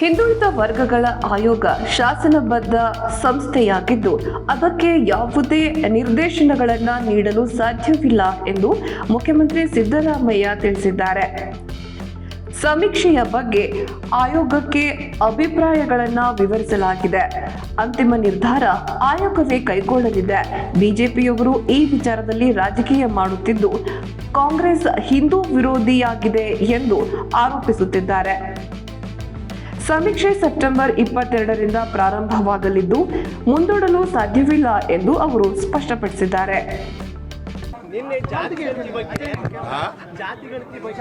ಹಿಂದುಳಿದ ವರ್ಗಗಳ ಆಯೋಗ ಶಾಸನಬದ್ಧ ಸಂಸ್ಥೆಯಾಗಿದ್ದು, ಅದಕ್ಕೆ ಯಾವುದೇ ನಿರ್ದೇಶನಗಳನ್ನು ನೀಡಲು ಸಾಧ್ಯವಿಲ್ಲ ಎಂದು ಮುಖ್ಯಮಂತ್ರಿ ಸಿದ್ದರಾಮಯ್ಯ ತಿಳಿಸಿದ್ದಾರೆ. ಸಮೀಕ್ಷೆಯ ಬಗ್ಗೆ ಆಯೋಗಕ್ಕೆ ಅಭಿಪ್ರಾಯಗಳನ್ನು ವಿವರಿಸಲಾಗಿದೆ. ಅಂತಿಮ ನಿರ್ಧಾರ ಆಯೋಗವೇ ಕೈಗೊಳ್ಳಲಿದೆ. ಬಿಜೆಪಿಯವರು ಈ ವಿಚಾರದಲ್ಲಿ ರಾಜಕೀಯ ಮಾಡುತ್ತಿದ್ದು, ಕಾಂಗ್ರೆಸ್ ಹಿಂದೂ ವಿರೋಧಿಯಾಗಿದೆ ಎಂದು ಆರೋಪಿಸುತ್ತಿದ್ದಾರೆ. ಸಮೀಕ್ಷೆ ಸೆಪ್ಟೆಂಬರ್ ಇಪ್ಪತ್ತೆರಡರಿಂದ ಪ್ರಾರಂಭವಾಗಲಿದ್ದು ಮುಂದೂಡಲು ಸಾಧ್ಯವಿಲ್ಲ ಎಂದು ಅವರು ಸ್ಪಷ್ಟಪಡಿಸಿದ್ದಾರೆ. ನಿನ್ನೆ ಜಾತಿ ಗಣತಿ ಬಗ್ಗೆ ಜಾತಿ ಗಣತಿ ಬಗ್ಗೆ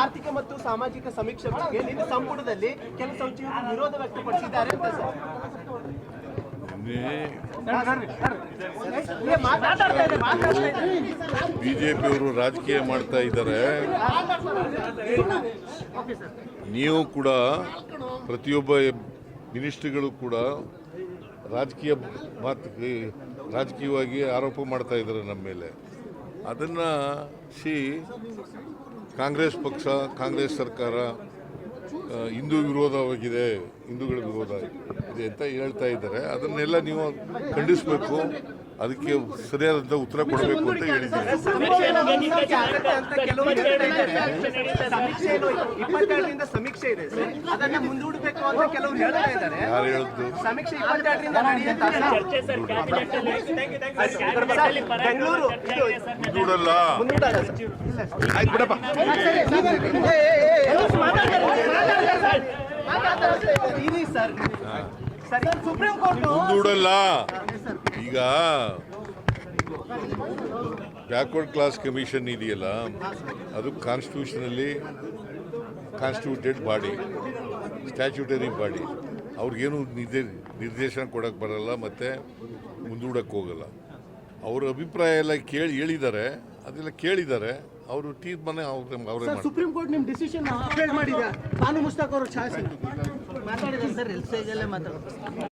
ಆರ್ಥಿಕ ಮತ್ತು ಸಾಮಾಜಿಕ ಸಮೀಕ್ಷೆ ಬಗ್ಗೆ ನಿನ್ನೆ ಸಂಪುಟದಲ್ಲಿ ಕೆಲ ಸಚಿವರು ವಿರೋಧ ವ್ಯಕ್ತಪಡಿಸಿದ್ದಾರೆ ಅಂತ ಸರ್. ಏ, ಮಾತಾಡ್ತಾ ಇದೆ, ಮಾತಾಡ್ತಾ ಇದೆ. ಬಿಜೆಪಿಯವರು ರಾಜಕೀಯ ಮಾಡ್ತಾ ಇದ್ದಾರೆ. ನೀವು ಕೂಡ ಪ್ರತಿಯೊಬ್ಬ ಮಿನಿಸ್ಟ್ರಿಗಳು ಕೂಡ ರಾಜಕೀಯ ಮಾತು ರಾಜಕೀಯವಾಗಿ ಆರೋಪ ಮಾಡ್ತಾ ಇದ್ದಾರೆ ನಮ್ಮ ಮೇಲೆ. ಅದನ್ನು ಸಿ ಕಾಂಗ್ರೆಸ್ ಪಕ್ಷ, ಕಾಂಗ್ರೆಸ್ ಸರ್ಕಾರ ಹಿಂದೂ ವಿರೋಧವಾಗಿದೆ, ಹಿಂದೂಗಳ ವಿರೋಧ. ಇದೆ ಅಂತ ಹೇಳ್ತಾ ಇದ್ದಾರೆ. ಅದನ್ನೆಲ್ಲ ನೀವು ಖಂಡಿಸಬೇಕು. ಅದಕ್ಕೆ ಸರಿಯಾದಂಥ ಉತ್ತರ ಕೊಡಬೇಕು ಅಂತ ಹೇಳಿದ್ದೀನಿ. ಸಮೀಕ್ಷೆಯನ್ನು ಮುಗಿಸೋಕೆ ಆಗತ್ತೆ ಅಂತ ಕೆಲವರು ಹೇಳ್ತಾ ಇದ್ದಾರೆ. ಸಮೀಕ್ಷೆ ಏನು ಇಪ್ಪತ್ತೆರಡರಿಂದ ಸಮೀಕ್ಷೆ ಇದೆ ಸರ್ ಅದನ್ನ ಮುಂದೂಡಬೇಕು ಅಂತ ಕೆಲವರು ಹೇಳ್ತಾ ಇದ್ದಾರೆ ಯಾರು ಹೇಳಿದ್ದು ಮುಂದೂಡಲ್ಲ ಆಯ್ತು ಬಿಡಪ್ಪ ಸರ್. ಮುಂದೂಡಲ್ಲ. ಈಗ ಬ್ಯಾಕ್ವರ್ಡ್ ಕ್ಲಾಸ್ ಕಮಿಷನ್ ಇದೆಯಲ್ಲ ಅದು constitutionally constituted body statutory body ಅವ್ರಿಗೇನು ನಿರ್ದೇ ನಿರ್ದೇಶನ ಕೊಡೋಕ್ಕೆ ಬರಲ್ಲ ಮತ್ತು ಮುಂದೂಡಕ್ಕೆ ಹೋಗಲ್ಲ. ಅವ್ರ ಅಭಿಪ್ರಾಯ ಎಲ್ಲ ಕೇಳಿ ಹೇಳಿದ್ದಾರೆ ಅದೆಲ್ಲ ಕೇಳಿದ್ದಾರೆ. ಅವರು ತೀರ್ಮಾನ ಅವ್ರ ಅವರೇ ಸುಪ್ರೀಂ ಕೋರ್ಟ್ ನಿಮ್ಮ ಡಿಸಿಷನ್ ಮಾಡಿದೆ ಬಾನು ಮುಸ್ತಾಕ್ ಅವರು ಛಾಯೆ ಮಾತಾಡಿದ್ರೆ ಸರ್ ಎಲ್ ಸೈಜಲ್ಲೇ ಮಾತಾಡ್ತಾರೆ